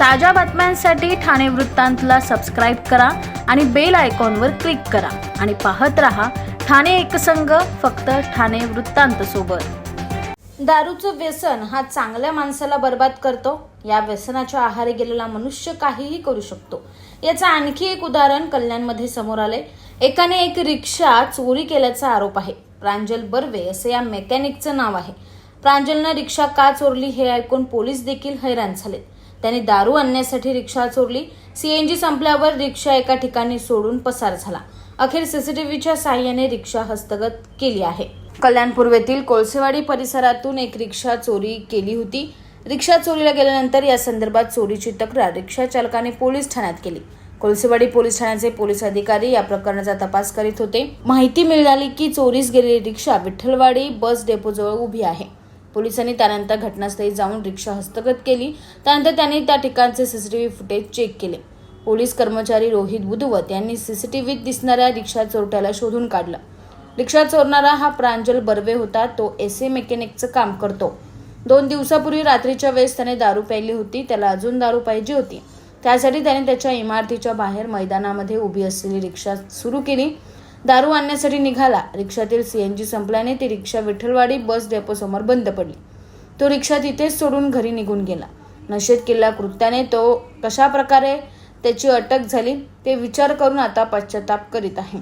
ताज्या बातम्यांसाठी ठाणे वृत्तांतला सबस्क्राईब करा आणि बेल आयकॉनवर क्लिक करा. आणि पाहत रहा ठाणे एकसंघ फक्त ठाणे वृत्तांत सोबत. दारूचं व्यसन हा चांगल्या माणसाला बर्बाद करतो. या व्यसनाच्या आहारी गेलेला मनुष्य काहीही करू शकतो. याचं आणखी एक उदाहरण कल्याणमध्ये समोर आले एकाने एक रिक्षा चोरी केल्याचा आरोप आहे. प्रांजल बर्वे असे या मेकॅनिकचं नाव आहे. प्रांजलनं रिक्षा का चोरली हे ऐकून पोलीस देखील हैराण झालेत. त्यांनी दारू आणण्यासाठी रिक्षा चोरली. सीएनजी संपल्यावर रिक्षा एका ठिकाणी सोडून पसार झाला. अखेर सीसीटीव्हीच्या साह्याने रिक्षा हस्तगत केली आहे. कल्याण पूर्वेतील कोळसेवाडी परिसरातून एक रिक्षा चोरी केली होती. रिक्षा चोरीला गेल्यानंतर या संदर्भात चोरीची तक्रार रिक्षा चालकाने पोलीस ठाण्यात केली. कोळसेवाडी पोलीस ठाण्याचे पोलीस अधिकारी या प्रकरणाचा तपास करीत होते. माहिती मिळाली की चोरीस गेलेली रिक्षा विठ्ठलवाडी बस डेपोजवळ उभी आहे. पोलिसांनी त्यानंतर घटनास्थळी जाऊन रिक्षा हस्तगत केली. त्यानंतर त्यांनी त्या ठिकाणचे सीसीटीव्ही फुटेज चेक केले. पोलीस कर्मचारी रोहित बुधवत यांनी सीसीटीव्हीत दिसणाऱ्या रिक्षा चोरट्याला शोधून काढलं. रिक्षा चोरणारा हा प्रांजल बर्वे होता. तो एस ए मेकॅनिकचं काम करतो. दोन दिवसापूर्वी रात्रीच्या वेळेस त्याने दारू प्यायली होती. त्याला अजून दारू पाहिजे होती. त्यासाठी त्याने त्याच्या इमारतीच्या बाहेर मैदानामध्ये उभी असलेली रिक्षा सुरू केली. दारू आणण्यासाठी निघाला. रिक्षातील सीएनजी संपल्याने ती रिक्षा विठ्ठलवाडी बस डेपोसमोर बंद पडली. तो रिक्षा तिथेच सोडून घरी निघून गेला. नशेत केलेल्या कृत्याने तो कशा प्रकारे त्याची अटक झाली ते विचार करून आता पश्चाताप करीत आहे.